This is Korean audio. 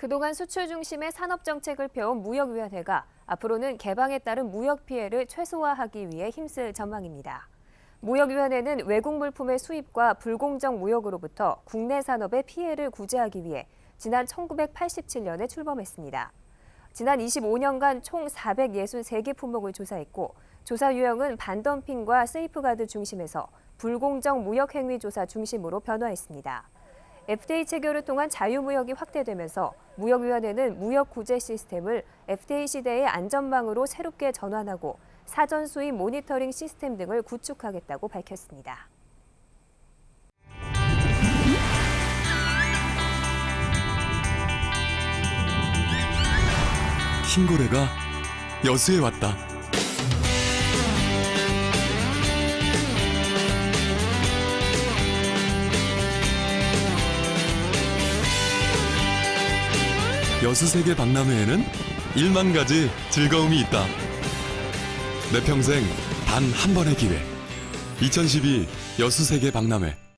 그동안 수출 중심의 산업 정책을 펴온 무역위원회가 앞으로는 개방에 따른 무역 피해를 최소화하기 위해 힘쓸 전망입니다. 무역위원회는 외국 물품의 수입과 불공정 무역으로부터 국내 산업의 피해를 구제하기 위해 지난 1987년에 출범했습니다. 지난 25년간 총 463개 품목을 조사했고 조사 유형은 반덤핑과 세이프가드 중심에서 불공정 무역 행위 조사 중심으로 변화했습니다. FTA 체결을 통한 자유무역이 확대되면서 무역위원회는 무역 구제 시스템을 FTA 시대의 안전망으로 새롭게 전환하고 사전 수입 모니터링 시스템 등을 구축하겠다고 밝혔습니다. 흰고래가 여수에 왔다. 여수세계 박람회에는 1만 가지 즐거움이 있다. 내 평생 단 한 번의 기회. 2012 여수세계 박람회.